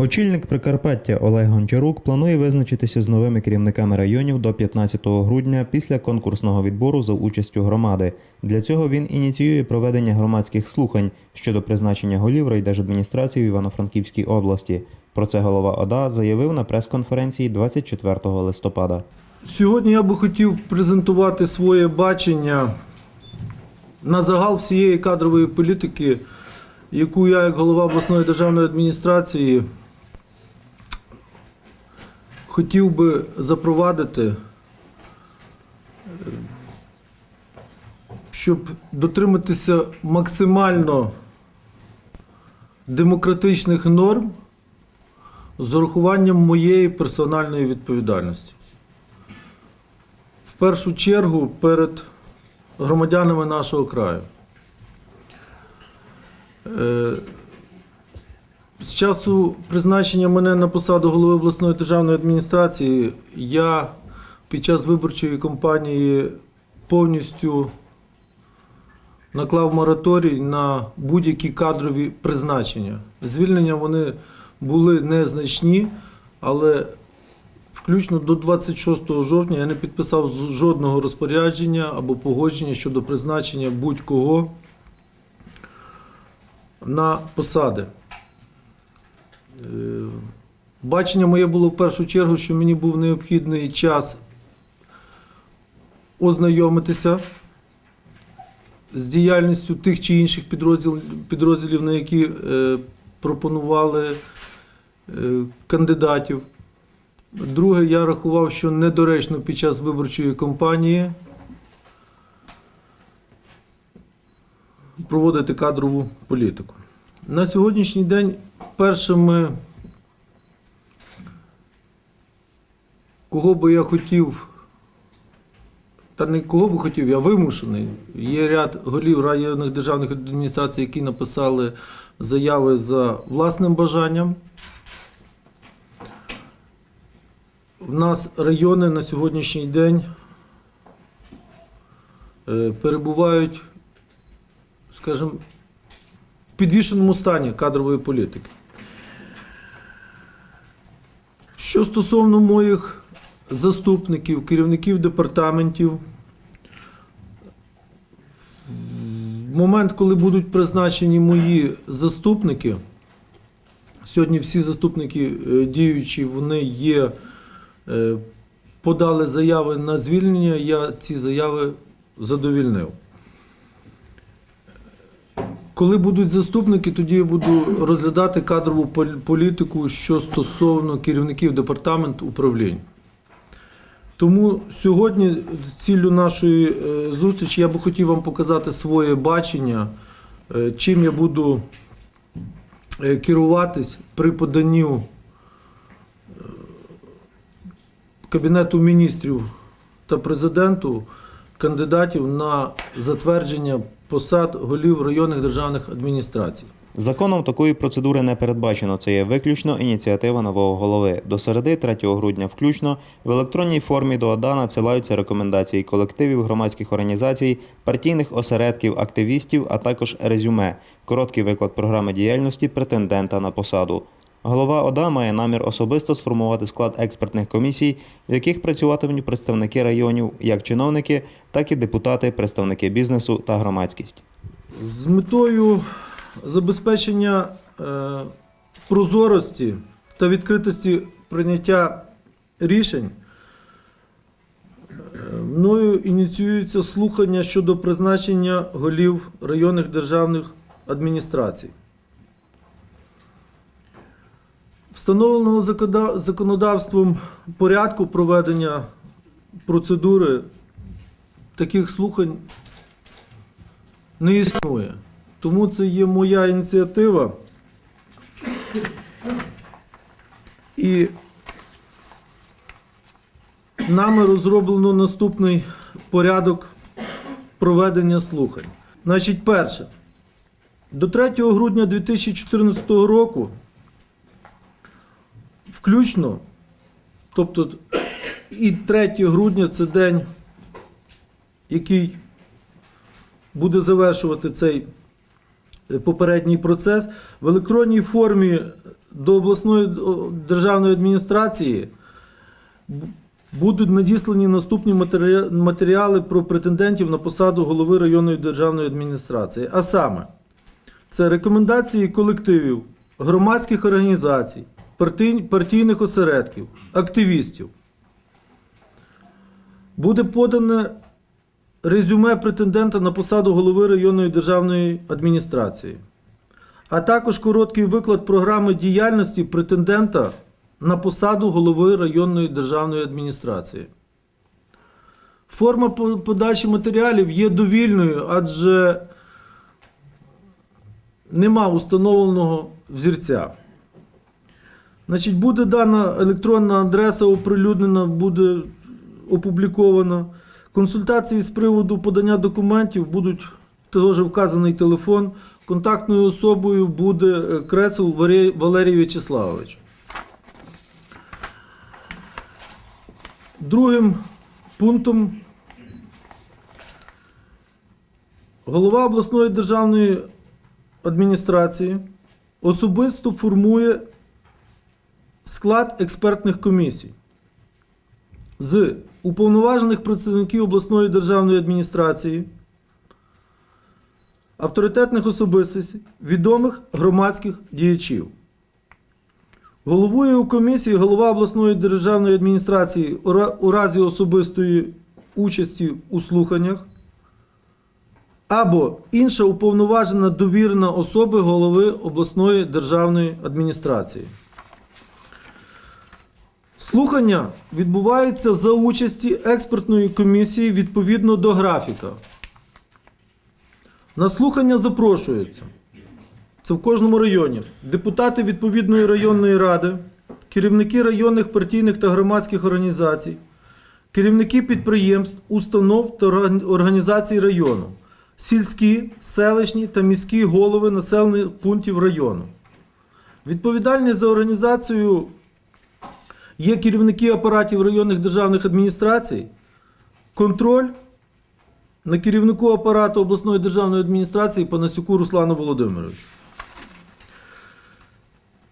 Очільник Прикарпаття Олег Гончарук планує визначитися з новими керівниками районів до 15 грудня після конкурсного відбору за участю громади. Для цього він ініціює проведення громадських слухань щодо призначення голів райдержадміністрації в Івано-Франківській області. Про це голова ОДА заявив на прес-конференції 24 листопада. Сьогодні я би хотів презентувати своє бачення на загал всієї кадрової політики, яку я, як голова обласної державної адміністрації, хотів би запровадити, е, щоб дотриматися максимально демократичних норм з урахуванням моєї персональної відповідальності в першу чергу перед громадянами нашого краю. З часу призначення мене на посаду голови обласної державної адміністрації я під час виборчої кампанії повністю наклав мораторій на будь-які кадрові призначення. Звільнення вони були незначні, але Включно до 26 жовтня я не підписав жодного розпорядження або погодження щодо призначення будь-кого на посади. Бачення моє було в першу чергу, що мені був необхідний час ознайомитися з діяльністю тих чи інших підрозділ, підрозділів, на які е, пропонували е, кандидатів. Друге, я рахував, що недоречно під час виборчої кампанії проводити кадрову політику. На сьогоднішній день першими, кого би я хотів, та не кого би хотів, я вимушений. Є ряд голів районних державних адміністрацій, які написали заяви за власним бажанням. В нас райони на сьогоднішній день е, перебувають, скажімо, підвішеному стані кадрової політики. Що стосовно моїх заступників, керівників департаментів, в момент, коли будуть призначені мої заступники, сьогодні всі заступники е, діючі, вони є е, подали заяви на звільнення, я ці заяви задовільнив. Коли будуть заступники, тоді я буду розглядати кадрову пол- політику, що стосовно керівників департаменту управлінь. Тому сьогодні ціллю нашої е, зустрічі я би хотів вам показати своє бачення, е, чим я буду е, керуватись при поданню Кабінету міністрів та президенту кандидатів на затвердження посад голів районних державних адміністрацій. Законом такої процедури не передбачено. Це є виключно ініціатива нового голови. До середи 3 грудня включно в електронній формі до ОДА надсилаються рекомендації колективів громадських організацій, партійних осередків, активістів, а також резюме, короткий виклад програми діяльності претендента на посаду. Голова ОДА має намір особисто сформувати склад експертних комісій, в яких працюватимуть представники районів, як чиновники, так і депутати, представники бізнесу та громадськість. З метою забезпечення е, прозорості та відкритості прийняття рішень е, мною ініціюється слухання щодо призначення голів районних державних адміністрацій. Встановленого законодавством порядку проведення процедури таких слухань не існує. Тому це є моя ініціатива. І нами розроблено наступний порядок проведення слухань. Значить, перше, до 3 грудня 2014 року включно, тобто і 3 грудня це день, який буде завершувати цей е, попередній процес. В електронній формі до обласної державної адміністрації будуть надіслані наступні матеріали про претендентів на посаду голови районної державної адміністрації. А саме, це рекомендації колективів, громадських організацій, партійних осередків, активістів. Буде подане резюме претендента на посаду голови районної державної адміністрації, а також короткий виклад програми діяльності претендента на посаду голови районної державної адміністрації. Форма подачі матеріалів є довільною, адже нема установленого взірця. Значить, буде дана електронна адреса оприлюднена, буде опублікована. Консультації з приводу подання документів будуть теж вказаний телефон. Контактною особою буде е, Крецел Валерій В'ячеславович. Другим пунктом голова обласної державної адміністрації особисто формує склад експертних комісій з уповноважених представників обласної державної адміністрації, авторитетних особистостей, відомих громадських діячів. Головує у комісії голова обласної державної адміністрації у разі особистої участі у слуханнях або інша уповноважена довірена особа голови обласної державної адміністрації. Слухання відбуваються за участі експертної комісії відповідно до графіка. На слухання запрошуються. Це в кожному районі. Депутати відповідної районної ради, керівники районних партійних та громадських організацій, керівники підприємств, установ та організацій району, сільські, селищні та міські голови населених пунктів району. Відповідальність за організацію є керівники апаратів районних державних адміністрацій, контроль на керівнику апарату обласної державної адміністрації Панасюку Руслану Володимировичу.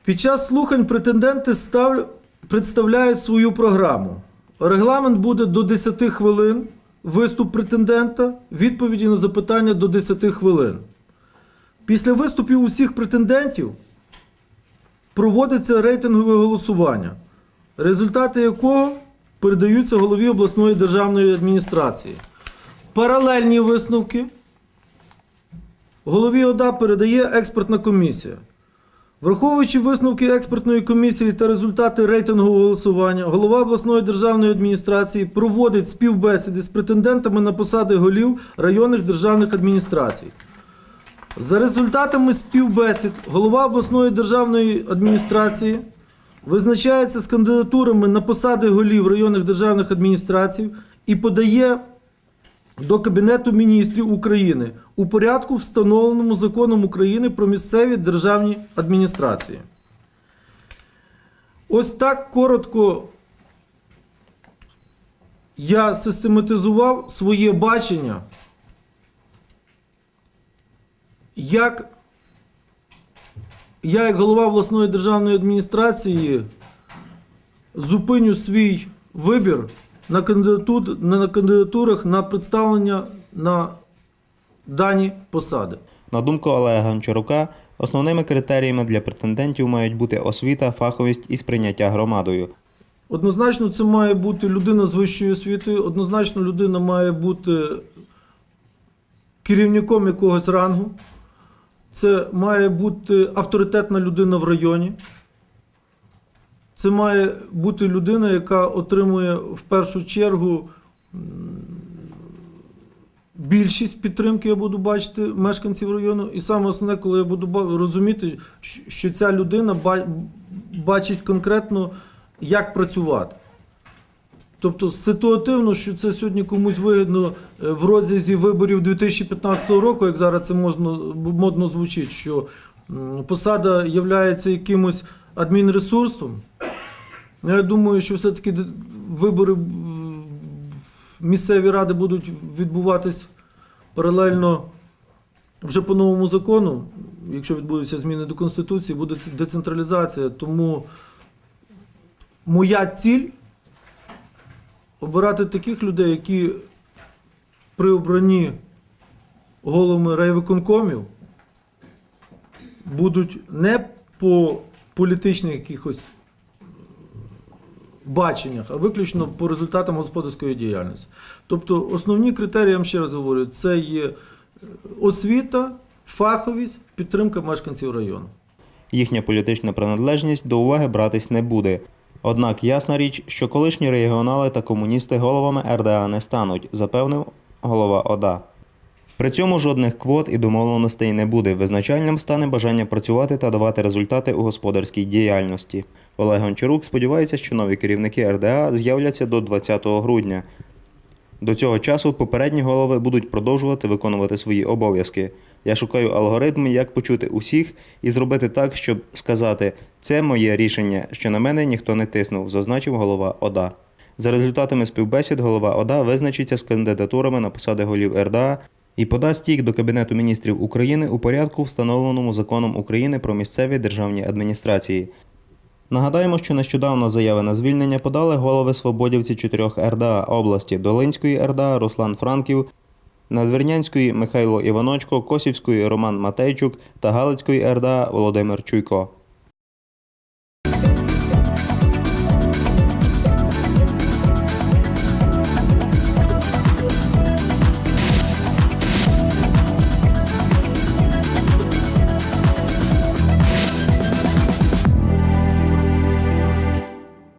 Під час слухань претенденти став- представляють свою програму. Регламент буде до 10 хвилин. Виступ претендента, відповіді на запитання до 10 хвилин. Після виступів усіх претендентів проводиться рейтингове голосування, результати якого передаються голові обласної державної адміністрації. Паралельні висновки голові ОДА передає експертна комісія. Враховуючи висновки експертної комісії та результати рейтингового голосування, голова обласної державної адміністрації проводить співбесіди з претендентами на посади голів районних державних адміністрацій. За результатами співбесід, голова обласної державної адміністрації визначається з кандидатурами на посади голів районних державних адміністрацій і подає до Кабінету міністрів України у порядку, встановленому законом України про місцеві державні адміністрації. Ось так коротко я систематизував своє бачення, як я, як голова обласної державної адміністрації, зупиню свій вибір на, кандидатур, на кандидатурах на представлення на дані посади. На думку Олега Гончарука, основними критеріями для претендентів мають бути освіта, фаховість і сприйняття громадою. Однозначно, це має бути людина з вищою освітою, однозначно, людина має бути керівником якогось рангу. Це має бути авторитетна людина в районі. Це має бути людина, яка отримує в першу чергу більшість підтримки, я буду бачити мешканців району. І саме основне, коли я буду розуміти, що- ця людина бачить конкретно, як працювати. Тобто ситуативно, що це сьогодні комусь вигідно е, в розрізі виборів 2015 року, як зараз це модно, модно звучить, що посада є якимось адмінресурсом. Ну, Я думаю, що все-таки вибори місцеві ради будуть відбуватись паралельно вже по новому закону. якщо відбудуться зміни до Конституції, буде децентралізація. Тому моя ціль обирати таких людей, які при обранні головами райвиконкомів будуть не по політичних якихось баченнях, а виключно по результатам господарської діяльності. Тобто основні критерії, я вам ще раз говорю, це є освіта, фаховість, підтримка мешканців району. Їхня політична приналежність до уваги братись не буде. Однак ясна річ, що колишні регіонали та комуністи головами РДА не стануть, запевнив голова ОДА. При цьому жодних квот і домовленостей не буде. Визначальним стане бажання працювати та давати результати у господарській діяльності. Олег Гончарук сподівається, що нові керівники РДА з'являться до 20 грудня. До цього часу попередні голови будуть продовжувати виконувати свої обов'язки. Я шукаю алгоритми, як почути усіх і зробити так, щоб сказати це моє рішення, що на мене ніхто не тиснув, зазначив голова ОДА. За результатами співбесід голова ОДА визначиться з кандидатурами на посади голів РДА і подасть їх до Кабінету міністрів України у порядку, встановленому законом України про місцеві державні адміністрації. Нагадаємо, що нещодавно заяви на звільнення подали голови свободівці чотирьох РДА області Долинської РДА Руслан Франків, Надвірнянської Михайло Іваночко, Косівської Роман Матейчук та Галицької РДА Володимир Чуйко.